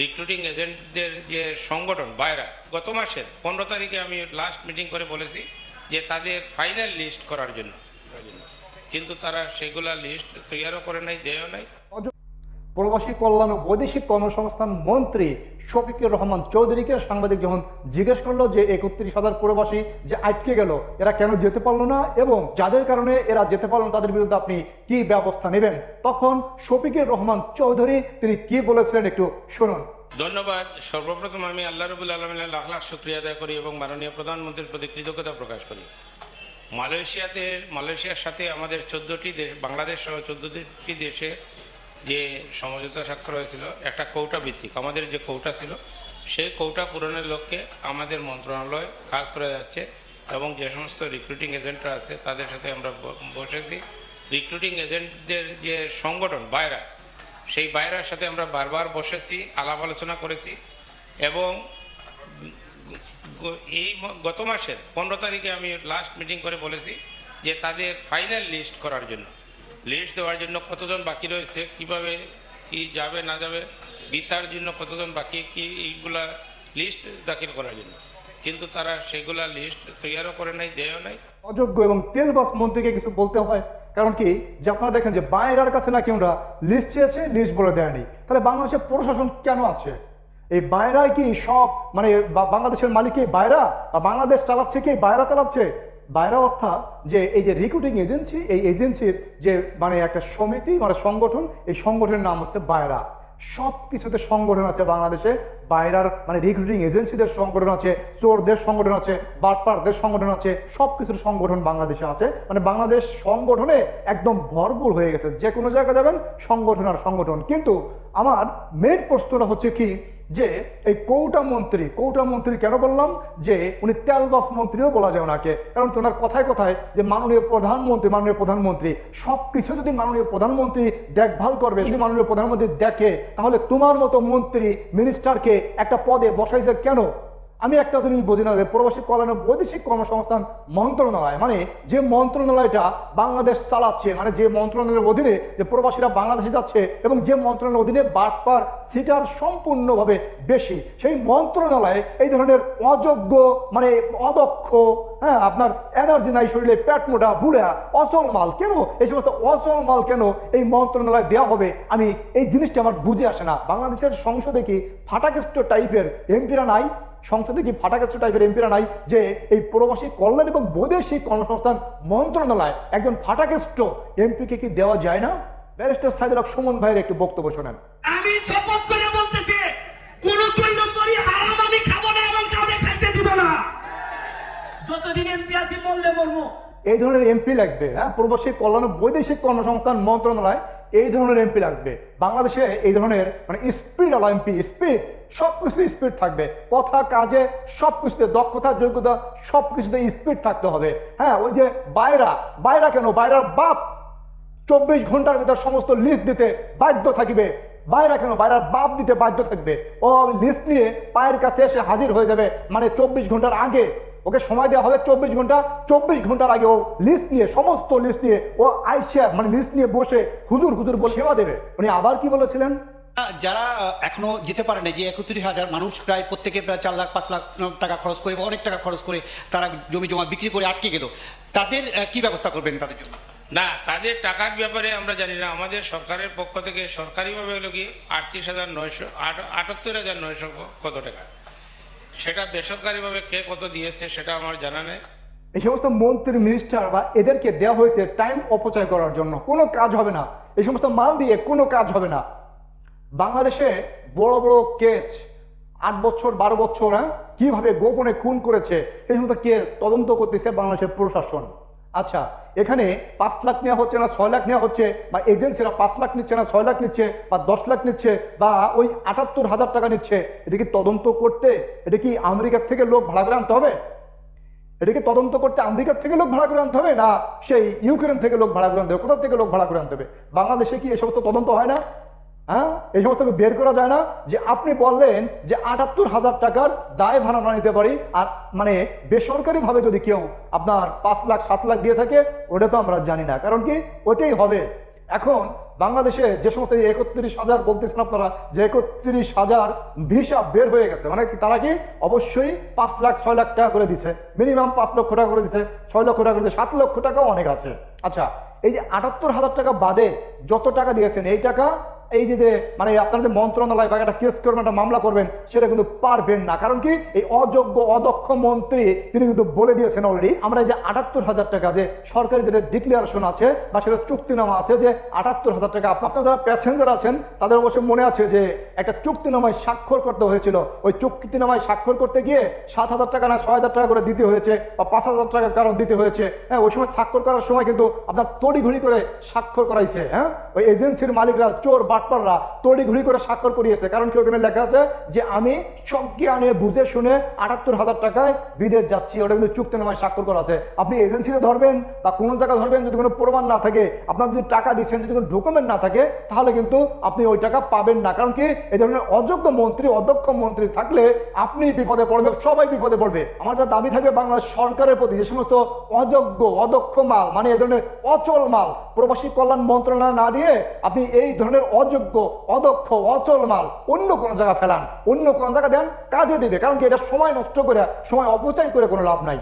Recruiting এজেন্টদের যে সংগঠন, বাইরা, গত মাসের পনেরো তারিখে আমি লাস্ট মিটিং করে বলেছি যে তাদের ফাইনাল লিস্ট করার জন্য। কিন্তু তারা সেগুলা লিস্ট তৈয়ারও করে নাই দেয় নাই। প্রবাসী কল্যাণ ও বৈদেশিক কর্মসংস্থান মন্ত্রী শফিকুর রহমান চৌধুরীকে সাংবাদিক যখন জিজ্ঞেস করল যে একত্রিশ হাজার প্রবাসী যে আটকে গেল, এরা কেন যেতে পারল না এবং যাদের কারণে এরা যেতে পারল না, তাদের বিরুদ্ধে আপনি কি ব্যবস্থা নেবেন? তখন শফিকুর রহমান চৌধুরী তিনি কি বলেছিলেন একটু শুনুন। ধন্যবাদ। সর্বপ্রথম আমি আল্লাহ রবুল আলমিনের লাখ লাখ শুক্রিয়া আদায় করি এবং মাননীয় প্রধানমন্ত্রীর প্রতি কৃতজ্ঞতা প্রকাশ করি। মালয়েশিয়াতে, মালয়েশিয়ার সাথে আমাদের চোদ্দোটি দেশ, বাংলাদেশ সহ চোদ্দোটি দেশে যে সমঝোতা স্বাক্ষর হয়েছিল, একটা কৌটা ভিত্তিক। আমাদের যে কৌটা ছিল, সেই কৌটা পূরণের লক্ষ্যে আমাদের মন্ত্রণালয় কাজ করে যাচ্ছে এবং যে সমস্ত রিক্রুটিং এজেন্টরা আছে, তাদের সাথে আমরা বসেছি। রিক্রুটিং এজেন্টদের যে সংগঠন, বাইরা, সেই বাইরার সাথে আমরা বারবার বসেছি, আলাপ আলোচনা করেছি এবং এই গত মাসের পনেরো তারিখে আমি লাস্ট মিটিং করে বলেছি যে তাদের ফাইনাল লিস্ট করার জন্য। লিস্ট দেওয়ার জন্য কতজন বাকি রয়েছে? কীভাবে কি যাবে, না যাবে? ভিসার জন্য কতজন বাকি? কি এইগুলা লিস্ট দাখিল করার জন্য। কিন্তু তারা সেগুলা লিস্ট তৈয়ারও করে নাই, দেয়ও নাই। অযোগ্য এবং তেলবাস মন্ত্রীকে কিছু বলতে হয়। কারণ কি? যে আপনারা দেখেন যে বাইরের কাছে নাকি ওরা লিস্ট চেয়েছে লিস্ট বলে দেয়নি। তাহলে বাংলাদেশের প্রশাসন কেন আছে? এই বাইরায় কি সব মানে বাংলাদেশের মালিক কি বাইরা বাংলাদেশ চালাচ্ছে কি? বাইরা চালাচ্ছে? বাইরা অর্থাৎ যে এই যে রিক্রুটিং এজেন্সি এই এজেন্সির যে মানে একটা সমিতি মানে সংগঠন, এই সংগঠনের নাম হচ্ছে বাইরা সব কিছুতে সংগঠন আছে বাংলাদেশে। বাইরার মানে রিক্রুটিং এজেন্সিদের সংগঠন আছে, চোরদের সংগঠন আছে, বাটপারদের সংগঠন আছে সব কিছুর সংগঠন বাংলাদেশে আছে। মানে বাংলাদেশ সংগঠনে একদম ভরপুর হয়ে গেছে। যে কোনো জায়গায় যাবেন, সংগঠন আর সংগঠন। কিন্তু আমার মেন প্রশ্নটা হচ্ছে কি যে এই কৌটা মন্ত্রী কৌটা মন্ত্রী কেন বললাম? যে উনি তেলবাস মন্ত্রীও বলা যায় ওনাকে। কারণ ওনার কথায় কথায় যে মাননীয় প্রধানমন্ত্রী মাননীয় প্রধানমন্ত্রী সব কিছু যদি মাননীয় প্রধানমন্ত্রী দেখভাল করবে, যদি মাননীয় প্রধানমন্ত্রী দেখে, তাহলে তোমার মতো মন্ত্রী মিনিস্টারকে একটা পদে বসাইছে কেন? আমি একটা জিনিস বুঝি না যে প্রবাসী কল্যাণ বৈদেশিক কর্মসংস্থান মন্ত্রণালয় মানে যে মন্ত্রণালয়টা বাংলাদেশ চালাচ্ছে মানে যে মন্ত্রণালয়ের অধীনে যে প্রবাসীরা বাংলাদেশে যাচ্ছে এবং যে মন্ত্রণালয়ের অধীনে বাটপার সিটার সম্পূর্ণভাবে বেশি, সেই মন্ত্রণালয়ে এই ধরনের অযোগ্য মানে অদক্ষ হ্যাঁ আপনার এনার্জি নাই শরীরে, পেট মোটা, বুড়া অসল মাল, কেন? এই সমস্ত অসল মাল কেন এই মন্ত্রণালয়ে দেওয়া হবে? আমি এই জিনিসটা আমার বুঝে আসে না। বাংলাদেশের সংসদে কি ফাটাকেষ্ট টাইপের এমপিরা নাই? সংসদে কি ফাটাকেষ্ট টাইপের এমপিরা নাই যে এই প্রবাসী কল্যাণ এবং বৈদেশিক কর্মসংস্থান মন্ত্রণালয় একজন ফাটাকেষ্ট এমপিকে কি দেওয়া যায় না? ব্যারিস্টার সাইদুল হক সুমন ভাইয়ের একটু বক্তব্য শোনেন। আমি শপথ করে বলতেছি কোন দুই নম্বরই হারাম আমি খাব না এবং কাউকে খাইতে দিব না। যতদিন এমপি আছি মরলে মরবো। এই ধরনের এমপি লাগবে হ্যাঁ? প্রবাসী কল্যাণ ও বৈদেশিক কর্মসংস্থান মন্ত্রণালয় এই ধরনের এমপি লাগবে। বাংলাদেশে এই ধরনের মানে স্পিড আলা এমপি স্পিড সব কিছুতে স্পিড থাকবে। কথা, কাজে সব কিছুতে দক্ষতা, যোগ্যতা সব কিছুতে স্পিড থাকতে হবে। হ্যাঁ ওই যে বাইরা বাইরা কেন? বাইরার বাপ চব্বিশ ঘণ্টার ভিতর সমস্ত লিস্ট দিতে বাধ্য থাকিবে। বাইরা কেন? বাইরার বাপ দিতে বাধ্য থাকবে। ও লিস্ট নিয়ে পায়ের কাছে এসে হাজির হয়ে যাবে। মানে চব্বিশ ঘণ্টার আগে ওকে সময় দেওয়া হবে চব্বিশ ঘণ্টা। চব্বিশ ঘণ্টার আগে ও লিস্ট নিয়ে সমস্ত লিস্ট নিয়ে ও আইসিয়া মানে লিস্ট নিয়ে বসে হুজুর হুজুর বলে সেবা দেবে। উনি আবার কি বলেছিলেন? যারা এখনও যেতে পারে না যে একত্রিশ হাজার মানুষ প্রায় প্রত্যেকে প্রায় চার লাখ পাঁচ লাখ টাকা খরচ করে বা অনেক টাকা খরচ করে তারা জমি জমা বিক্রি করে আটকে গেল। তাদের কি ব্যবস্থা করবেন তাদের জন্য? না তাদের টাকার ব্যাপারে আমরা জানি না। আমাদের সরকারের পক্ষ থেকে সরকারিভাবে হলো কি আটত্রিশ হাজার নয়শো আট আটাত্তর হাজার নয়শো কত টাকা? সেটা বেসরকারিভাবে কে কত দিয়েছে সেটা আমার জানা নেই। এই সমস্ত মন্ত্রী মিনিস্টার বা এদেরকে দেওয়া হয়েছে টাইম অপচয় করার জন্য। কোনো কাজ হবে না। এই সমস্ত মাল দিয়ে কোনো কাজ হবে না। বাংলাদেশে বড় বড় কেস আট বছর, বারো বছর হ্যাঁ? কীভাবে গোপনে খুন করেছে, এই সমস্ত কেস তদন্ত করতেছে বাংলাদেশের প্রশাসন। আচ্ছা এখানে পাঁচ লাখ নেওয়া হচ্ছে না ছয় লাখ নেওয়া হচ্ছে? বা এজেন্সিরা পাঁচ লাখ নিচ্ছে না ছয় লাখ নিচ্ছে? বা দশ লাখ নিচ্ছে? বা ওই আটাত্তর হাজার টাকা নিচ্ছে? এটা কি তদন্ত করতে? এটা কি আমেরিকার থেকে লোক ভাড়া করে আনতে হবে? এটাকে তদন্ত করতে আমেরিকার থেকে লোক ভাড়া করে আনতে হবে? না, সেই ইউক্রেন থেকে লোক ভাড়া করে আনতে হবে। কোথাও থেকে লোক ভাড়া করে আনতে হবে? বাংলাদেশে কি এই সমস্ত তদন্ত হয় না? হ্যাঁ? এই সমস্ত বের করা যায় না যে আপনি বললেন যে আটাত্তর হাজার টাকার দায় ভাড়া নিতে পারি। আর মানে বেসরকারিভাবে যদি কেউ আপনার পাঁচ লাখ, সাত লাখ দিয়ে থাকে, ওটা তো আমরা জানি না। কারণ কি? ওটাই হবে। এখন বাংলাদেশে যে সমস্ত একত্রিশ হাজার বলতেছেন আপনারা, যে একত্রিশ হাজার ভিসা বের হয়ে গেছে মানে তারা কি অবশ্যই পাঁচ লাখ, ছয় লাখ টাকা করে দিছে। মিনিমাম পাঁচ লক্ষ টাকা করে দিছে, ছয় লক্ষ টাকা করে দিছে, সাত লক্ষ টাকাও অনেক আছে। আচ্ছা এই যে আটাত্তর হাজার টাকা বাদে যত টাকা দিয়েছেন, এই টাকা এই যে যে মানে আপনাদের মন্ত্রণালয় বা একটা কেস করবেন, একটা মামলা করবেন, সেটা কিন্তু পারবেন না। কারণ কি? এই অযোগ্য, অদক্ষ মন্ত্রী, তিনি কিন্তু বলে দিয়েছেন অলরেডি আমরা যে আটাত্তর হাজার টাকা যে সরকারি যেটা ডিক্লারেশন আছে, বা সেটা চুক্তিনামা আছে যে আটাত্তর হাজার টাকা, আপনার যারা প্যাসেঞ্জার আছেন, তাদের অবশ্যই মনে আছে যে একটা চুক্তিনামায় স্বাক্ষর করতে হয়েছিল। ওই চুক্তিনামায় স্বাক্ষর করতে গিয়ে সাত হাজার টাকা না ছয় হাজার টাকা করে দিতে হয়েছে, বা পাঁচ হাজার টাকা কারণ দিতে হয়েছে। হ্যাঁ ওই সময় স্বাক্ষর করার সময় কিন্তু আপনার তড়িঘড়ি করে স্বাক্ষর করাইছে হ্যাঁ? ওই এজেন্সির মালিকরা চোর বাটপাররা তড়িঘড়ি করে স্বাক্ষর করিয়েছে। কারণ কি ওখানে লেখা আছে যে আমি সব জ্ঞানে বুঝে শুনে আটাত্তর হাজার টাকায় বিদেশ যাচ্ছি, ওটা কিন্তু চুক্তিনামায় স্বাক্ষর করা আছে। আপনি এজেন্সিতে ধরবেন বা কোনো জায়গায় ধরবেন, যদি কোনো প্রমাণ না থাকে, আপনার যদি টাকা দিচ্ছেন, যদি কোনো ডকুমেন্ট না থাকে, তাহলে কিন্তু আপনি ওই টাকা পাবেন না। কারণ কি এই ধরনের অযোগ্য মন্ত্রী অদক্ষ মন্ত্রী থাকলে আপনি বিপদে পড়বেন সবাই বিপদে পড়বে। আমার যা দাবি থাকবে, বাংলাদেশ সরকারের প্রতি যে সমস্ত অযোগ্য, অদক্ষ মাল মানে এই ধরনের অচল মাল, প্রবাসী কল্যাণ মন্ত্রণালয় না দিয়ে আপনি এই ধরনের অযোগ্য, অদক্ষ, অচল মাল। অন্য কোনো জায়গা ফেলান। অন্য কোনো জায়গা দেন, কাজে দিবে। কারণ কি, এটা সময় নষ্ট করে, সময় অপচয় করে কোনো লাভ নাই।